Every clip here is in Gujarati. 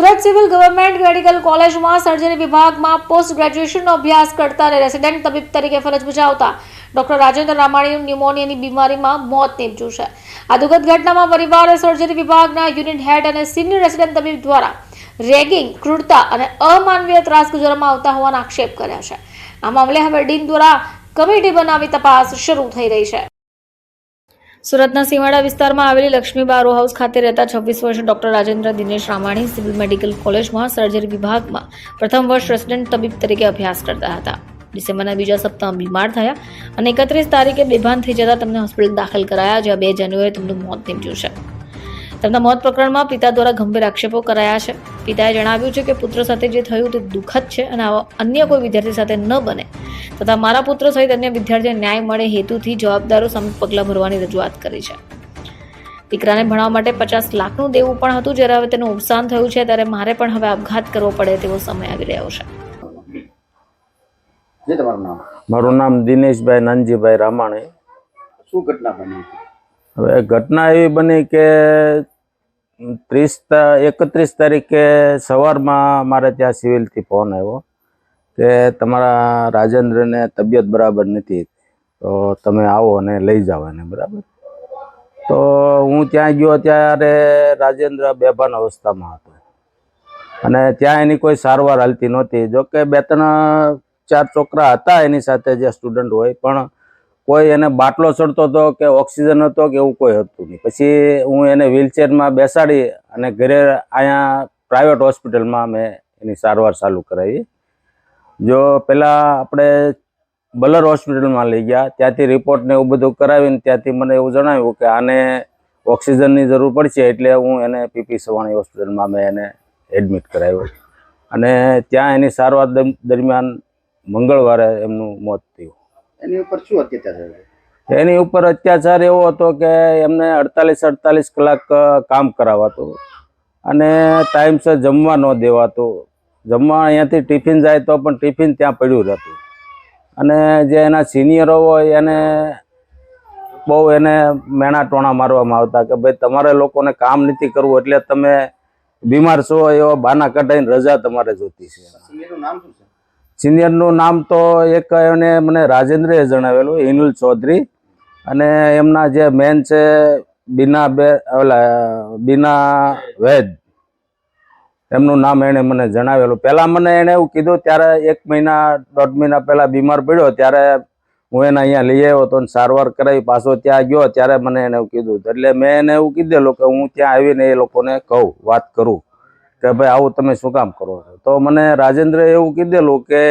સુરત સિવિલ ગવર્મેન્ટ મેડિકલ કોલેજમાં સર્જરી વિભાગમાં પોસ્ટ ગ્રેજ્યુએશનનો અભ્યાસ કરતા અને રેસિડેન્ટ તબીબ તરીકે ફરજ બજાવતા ડોક્ટર રાજેન્દ્ર રામાણીનું ન્યુમોનિયાની બીમારીમાં મોત નીપજ્યું છે. આ દુઃખદ ઘટનામાં પરિવારે સર્જરી વિભાગના યુનિટ હેડ અને સિનિયર રેસિડેન્ટ તબીબ દ્વારા રેગિંગ, ક્રૂરતા અને અમાનવીય ત્રાસ ગુજારવામાં આવતા હોવાના આક્ષેપ કર્યા છે. આ મામલે હવે ડીન દ્વારા કમિટી બનાવી તપાસ શરૂ થઈ રહી છે. સુરતના સીમાડા વિસ્તારમાં આવેલી લક્ષ્મીબા રો હાઉસ ખાતે રહેતા છવ્વીસ વર્ષ doctor Rajendra Dinesh Ramani civil medical કોલેજમાં સર્જરી વિભાગમાં પ્રથમ વર્ષ રેસિડેન્ટ તબીબ તરીકે અભ્યાસ કરતા હતા. ડિસેમ્બરના બીજા સપ્તાહમાં બીમાર થયા અને એકત્રીસ તારીખે બેભાન થઈ જતા તેમને હોસ્પિટલ દાખલ કરાયા, જ્યાં બે જાન્યુઆરી તેમનું મોત નીપજ્યું છે. તેમના મોત પ્રકરણમાં પિતા દ્વારા ગંભીર આક્ષેપો કરાયા છે. પિતાએ જણાવ્યું છે કે પુત્ર સાથે જે થયું તે દુઃખદ છે અને આવા અન્ય કોઈ વિદ્યાર્થી સાથે ન બને. તથા મારા પુત્ર સહિત અન્ય વિદ્યાર્થીઓને ન્યાય મળે હેતુથી જવાબદારો સામે પગલાં ભરવાની રજૂઆત કરી છે. દીકરાને ભણાવવા માટે પચાસ લાખનું દેવું પણ હતું. જ્યારે હવે તેનું અવસાન થયું છે ત્યારે મારે પણ હવે આપઘાત કરવો પડે તેવો સમય આવી રહ્યો છે. મારું નામ દિનેશભાઈ નાનજીભાઈ રામાણી. શું ઘટના બની? હતી? હવે ઘટના એવી બની કે ત્રીસ એકત્રીસ તારીખે સવારમાં મારે ત્યાં સિવિલથી ફોન આવ્યો કે તમારા રાજેન્દ્રને તબિયત બરાબર નથી, તો તમે આવો અને લઈ જાઓ એને, બરાબર? તો હું ત્યાં ગયો ત્યારે રાજેન્દ્ર બેભાન અવસ્થામાં હતો. અને ત્યાં એની કોઈ સારવાર હાલતી નહોતી. જોકે બે, ત્રણ, ચાર છોકરા હતા એની સાથે જે સ્ટુડન્ટ હોય, પણ કોઈ એને બાટલો ચડતો હતો કે ઓક્સિજન હતો કે એવું કોઈ હતું નહીં. પછી હું એને વ્હીલચેરમાં બેસાડી અને ઘરે અહીંયા પ્રાઇવેટ હોસ્પિટલમાં મેં એની સારવાર ચાલુ કરાવી. જો પહેલાં આપણે બલર હોસ્પિટલમાં લઈ ગયા, ત્યાંથી રિપોર્ટ ને એવું બધું કરાવીને ત્યાંથી મને એવું જણાવ્યું કે આને ઓક્સિજનની જરૂર પડશે એટલે હું એને પીપી સવાણી હોસ્પિટલમાં મેં એને એડમિટ કરાવ્યો. અને ત્યાં એની સારવાર દરમ- દરમિયાન મંગળવારે એમનું મોત થયું. એની ઉપર શું અત્યાચાર થયો એની ઉપર અત્યાચાર એવો હતો કે એમને અડતાલીસ અડતાલીસ કલાક કામ કરાવાતું. અને ટાઈમસર જમવા ન દેવાતું. જમવા અહીંયાથી ટિફિન જાય તો પણ ટિફિન ત્યાં પડ્યું રહેતું. અને જે એના સિનિયરો હોય એને બહુ એને મેણા ટોણા મારવામાં આવતા કે ભાઈ તમારે લોકોને કામ નથી કરવું એટલે તમે બીમાર છો એવા બાના કઢાઈને રજા તમારે જોતી છે. નામ શું છે? સિનિયરનું નામ તો એક એને મને રાજેન્દ્રએ જણાવેલું, હિનુલ ચૌધરી. અને એમના જે મેન છે, બીના બે, ઓલા, બીના વૈદ. એમનું નામ એણે મને જણાવેલું. પહેલાં મને એણે એવું કીધું, ત્યારે એક મહિના, દોઢ મહિના પહેલાં બીમાર પડ્યો, ત્યારે હું એને અહીંયા લઈ આવ્યો અને સારવાર કરાવી, પાછો ત્યાં ગયો, ત્યારે મને એને એવું કીધું. એટલે મેં એને એવું કીધેલું કે હું ત્યાં આવીને એ લોકોને કહું, વાત કરું. કે ભાઈ આવું તમે શું કામ કરો છો? તો મને રાજેન્દ્ર એવું કીધેલું કે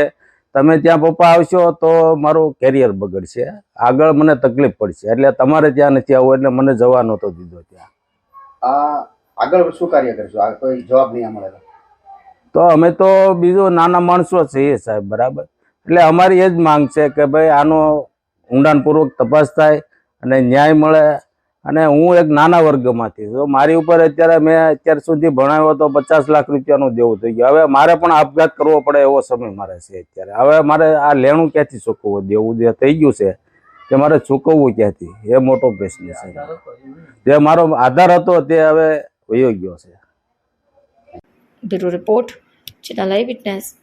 તમે ત્યાં પપ્પા આવશો તો મારું કેરિયર બગડશે. આગળ મને તકલીફ પડશે. એટલે તમારે ત્યાં નથી આવવું એટલે મને જવા નહોતો દીધો ત્યાં. આ આગળ શું કાર્ય કરશો? આ કોઈ જવાબ નહીં મળે તો. તો અમે તો બીજું નાના માણસો છીએ સાહેબ બરાબર? એટલે અમારી એ જ માંગ છે કે ભાઈ આનો ઊંડાણપૂર્વક તપાસ થાય અને ન્યાય મળે. અને હું એક નાના વર્ગમાંથી. તો મારી ઉપર અત્યારે મેં અત્યાર સુધી ભણાવ્યો તો પચાસ લાખ રૂપિયાનું દેવું થઈ ગયું. હવે મારે પણ આપઘાત કરવો પડે એવો સમય મારે છે અત્યારે. હવે મારે આ લેણું ક્યાંથી ચૂકવવું? દેવું જે થઈ ગયું છે કે મારે ચૂકવવું ક્યાંથી? એ મોટો પ્રશ્ન છે. જે મારો આધાર હતો તે હવે વયો ગયો છે. Report, channel eye witness.